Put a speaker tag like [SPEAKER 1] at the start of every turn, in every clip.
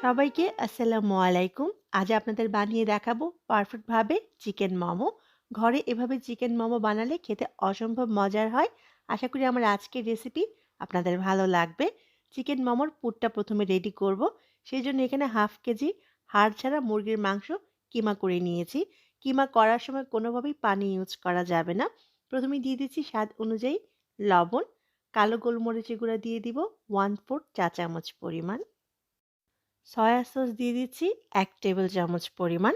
[SPEAKER 1] সবাইকে আসসালামু আলাইকুম। আজ আপনাদের বানিয়ে দেখাবো পারফেক্টভাবে চিকেন মোমো। ঘরে এভাবে চিকেন মোমো বানালে খেতে অসম্ভব মজার হয়। আশা করি আমার আজকের রেসিপি আপনাদের ভালো লাগবে। চিকেন মোমোর পুরটা প্রথমে রেডি করব। সেই জন্য এখানে হাফ কেজি হাড় ছাড়া মুরগির মাংস কিমা করে নিয়েছি। কিমা করার সময় কোনোভাবেই পানি ইউজ করা যাবে না। প্রথমে দিয়ে দিচ্ছি স্বাদ অনুযায়ী লবণ, কালো গোলমরিচের গুঁড়া দিয়ে দিব 1/4 চা চামচ পরিমাণ। সয়া সস দিয়ে দিচ্ছি এক টেবিল চামচ পরিমাণ।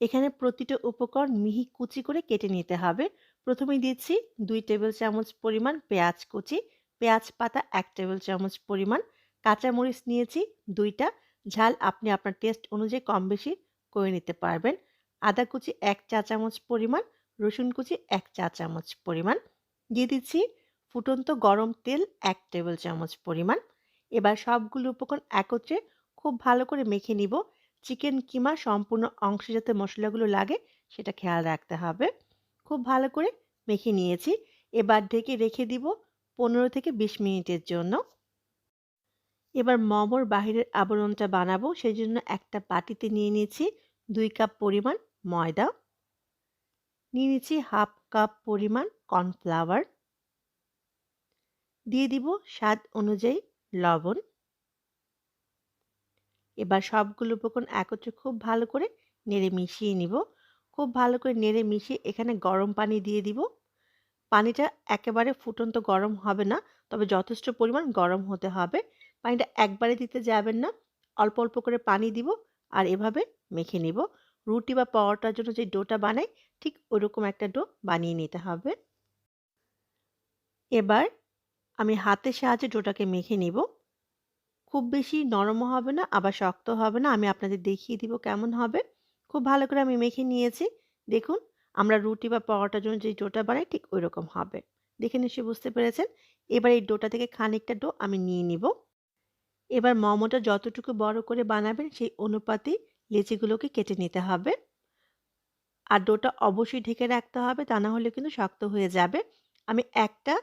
[SPEAKER 1] এখানে প্রতিটা উপকরণ মিহি কুচি করে কেটে নিতে হবে। প্রথমে দিচ্ছি দুই টেবিল চামচ পরিমাণ পেঁয়াজ কুচি, পেঁয়াজ পাতা এক টেবিল চামচ পরিমাণ, কাঁচামরিচ নিয়েছি দুইটা ঝাল আপনি আপনার টেস্ট অনুযায়ী কম বেশি করে নিতে পারবেন। আদা কুচি ১ চা চামচ পরিমাণ, রসুন কুচি এক চা চামচ পরিমাণ। দিয়ে দিচ্ছি ফুটন্ত গরম তেল এক টেবিল চামচ পরিমাণ। এবার সবগুলো উপকরণ একত্রে খুব ভালো করে মেখে নিব। চিকেন কিমা সম্পূর্ণ অংশে যাতে মশলাগুলো লাগে, সেটা খেয়াল রাখতে হবে। খুব ভালো করে মেখে নিয়েছি। এবার ঢেকে রেখে দিব ১৫ থেকে ২০ মিনিটের জন্য। এবার মোমোর বাহিরের আবরণটা বানাবো সেই জন্য একটা বাটিতে নিয়ে নিয়েছি দুই কাপ পরিমাণ ময়দা। নিয়ে নিচ্ছি হাফ কাপ পরিমাণ কর্নফ্লাওয়ার। দিয়ে দিব স্বাদ অনুযায়ী লবণ। এবার সবগুলো উপকরণ একত্রে খুব ভালো করে নেড়ে মিশিয়ে নিব। খুব ভালো করে নেড়ে মিশিয়ে এখানে গরম পানি দিয়ে দিব। পানিটা একেবারে ফুটন্ত গরম হবে না, তবে যথেষ্ট পরিমাণ গরম হতে হবে। পানিটা একবারে দিতে যাবেন না, অল্প, অল্প করে পানি দিব আর এভাবে মেখে নিব। রুটি বা পরোটার জন্য যে ডোটা বানাই ঠিক ওরকম একটা ডো বানিয়ে নিতে হবে। এবার আমি হাতের সাহায্যে ডোটাকে মেখে নিব। খুব বেশি নরমও হবে না, আবার শক্ত হবে না। আমি আপনাদের দেখিয়ে দিব কেমন হবে। খুব ভালো করে আমি মেখে নিয়েছি। দেখুন, আমরা রুটি বা পরোটার জন্য যে ডোটা বানাই, ঠিক ওই রকম হবে। দেখে নিশ্চয়ই বুঝতে পেরেছেন। এবার এই ডোটা থেকে খানিকটা ডো আমি নিয়ে নিব। এবার মোমোটা যতটুকু বড় করে বানাবেন, সেই অনুপাতেই লেচিগুলোকে কেটে নিতে হবে। আর ডোটা অবশ্যই ঢেকে রাখতে হবে, তা না হলে কিন্তু শক্ত হয়ে যাবে। আমি একটা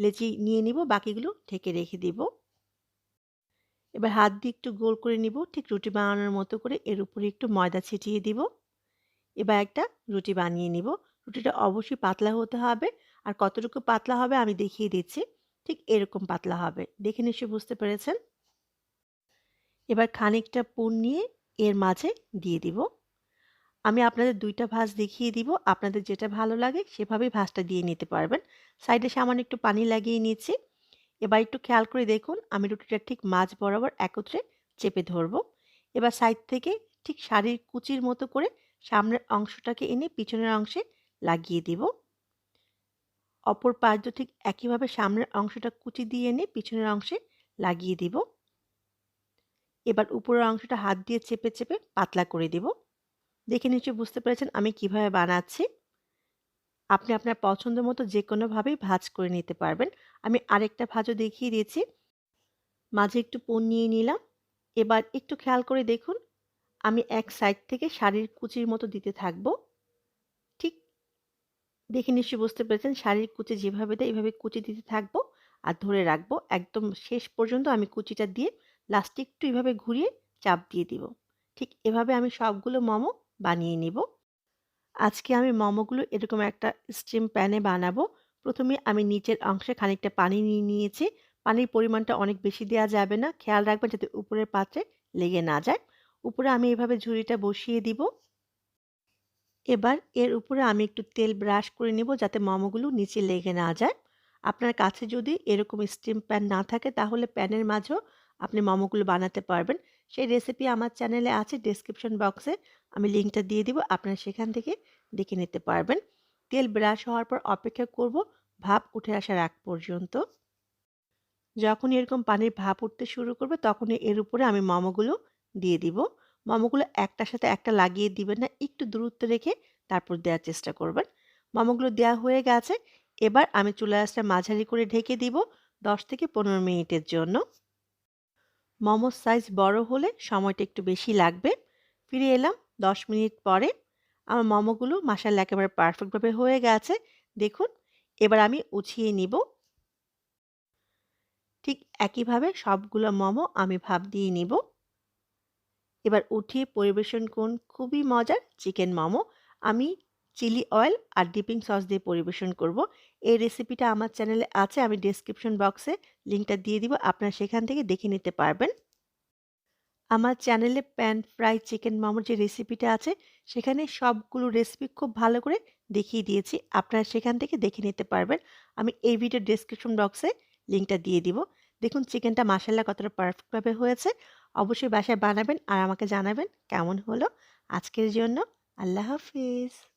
[SPEAKER 1] লেচি নিয়ে নিব, বাকিগুলো ঢেকে রেখে দিব। এবার হাত দিয়ে একটু গোল করে নিব, ঠিক রুটি বানানোর মতো করে এর উপরে একটু ময়দা ছিটিয়ে দিব। এবার একটা রুটি বানিয়ে নিব। রুটিটা অবশ্যই পাতলা হতে হবে, আর কতটুকু পাতলা হবে আমি দেখিয়ে দিচ্ছি। ঠিক এরকম পাতলা হবে। দেখে নিশ্চয়ই বুঝতে পেরেছেন। এবার খানিকটা পুর নিয়ে এর মাঝে দিয়ে দিব। আমি আপনাদের দুইটা ভাঁজ দেখিয়ে দিব। আপনাদের যেটা ভালো লাগে সেভাবেই ভাঁজটা দিয়ে নিতে পারবেন। সাইডে সামান্য একটু পানি লাগিয়ে নিয়েছি এবার একটু খেয়াল করে দেখুন, আমি রুটিটা ঠিক মাঝ বরাবর একত্রে চেপে ধরব। এবার সাইড থেকে ঠিক শাড়ির কুচির মতো করে সামনের অংশটাকে এনে পিছনের অংশে লাগিয়ে দিব। অপর দিয়ে ঠিক একইভাবে সামনের অংশটা কুচি দিয়ে এনে পিছনের অংশে লাগিয়ে দিব। এবার উপরের অংশটা হাত দিয়ে চেপে চেপে পাতলা করে দিব। দেখে নিশ্চয়ই বুঝতে পেরেছেন আমি কীভাবে বানাচ্ছি। আপনি আপনার পছন্দ মতো যে কোনোভাবেই ভাজ করে নিতে পারবেন। আমি আরেকটা ভাজও দেখিয়ে দিয়েছি। মাঝে একটু পুর নিয়ে নিলাম। এবার একটু খেয়াল করে দেখুন, আমি এক সাইড থেকে শাড়ির কুচির মতো দিতে থাকব। ঠিক দেখে নিশ্চয়ই বুঝতে পেরেছেন শাড়ির কুচি যেভাবে দেয় এভাবে কুচি দিতে থাকব আর ধরে রাখব। একদম শেষ পর্যন্ত আমি কুচিটা দিয়ে লাস্টে একটু এভাবে ঘুরিয়ে চাপ দিয়ে দিব। ঠিক এভাবে আমি সবগুলো মোমো বানিয়ে নিব। আজকে আমি মোমোগুলো এরকম একটা স্টিম প্যানে বানাবো। প্রথমে আমি নিচের অংশে খানিকটা পানি নিয়ে নিয়েছি। পানির পরিমাণটা অনেক বেশি দেওয়া যাবে না। খেয়াল রাখবেন যাতে উপরের পাত্রে লেগে না যায়। উপরে আমি এভাবে ঝুড়িটা বসিয়ে দিব। এবার এর উপরে আমি একটু তেল ব্রাশ করে নিব যাতে মোমোগুলো নিচে লেগে না যায়। আপনার কাছে যদি এরকম স্টিম প্যান না থাকে তাহলে প্যানের মাঝেও আপনি মোমোগুলো বানাতে পারবেন। সেই রেসিপি আমার চ্যানেলে আছে ডেসক্রিপশন বক্সে আমি লিঙ্কটা দিয়ে দিব, আপনারা সেখান থেকে দেখে নিতে পারবেন। তেল ব্রাশ হওয়ার পর অপেক্ষা করব, ভাপ উঠে আসার আগ পর্যন্ত। যখন এরকম পানির ভাপ উঠতে শুরু করবে, তখনই এর উপরে আমি মোমোগুলো দিয়ে দিব। মোমোগুলো একটার সাথে একটা লাগিয়ে দিবেন না, একটু দূরত্ব রেখে তারপর দেওয়ার চেষ্টা করবেন। মোমোগুলো দেওয়া হয়ে গেছে। এবার আমি চুলা আঁচটা মাঝারি করে ঢেকে দিব দশ থেকে পনেরো মিনিটের জন্য। মোমোর সাইজ বড় হলে সময়টা একটু বেশি লাগবে। ফিরে এলাম দশ মিনিট পরে। আমার মোমোগুলো মাসাল্লা একেবারে পারফেক্টভাবে হয়ে গেছে। দেখুন, এবার আমি উছিয়ে নিব। ঠিক একইভাবে সবগুলো মোমো আমি ভাপ দিয়ে নিব। এবার উঠিয়ে পরিবেশন করুন। খুবই মজার চিকেন মোমো। আমি চিলি অয়েল আর ডিপিং সস দিয়ে পরিবেশন করব। এই রেসিপিটা আমার চ্যানেলে আছে, আমি ডেসক্রিপশন বক্সে লিঙ্কটা দিয়ে দিব, আপনারা সেখান থেকে দেখে নিতে পারবেন। আমার চ্যানেলে প্যান ফ্রাই চিকেন মোমোর যে রেসিপিটা আছে, সেখানে সবগুলো রেসিপি খুব ভালো করে দেখিয়ে দিয়েছি, আপনারা সেখান থেকে দেখে নিতে পারবেন। আমি এই ভিডিও ডেসক্রিপশন বক্সে লিঙ্কটা দিয়ে দিব। দেখুন, চিকেনটা মাসাল্লা কতটা পারফেক্টভাবে হয়েছে। অবশ্যই বাসায় বানাবেন আর আমাকে জানাবেন কেমন হলো। আজকের জন্য আল্লাহ হাফিজ।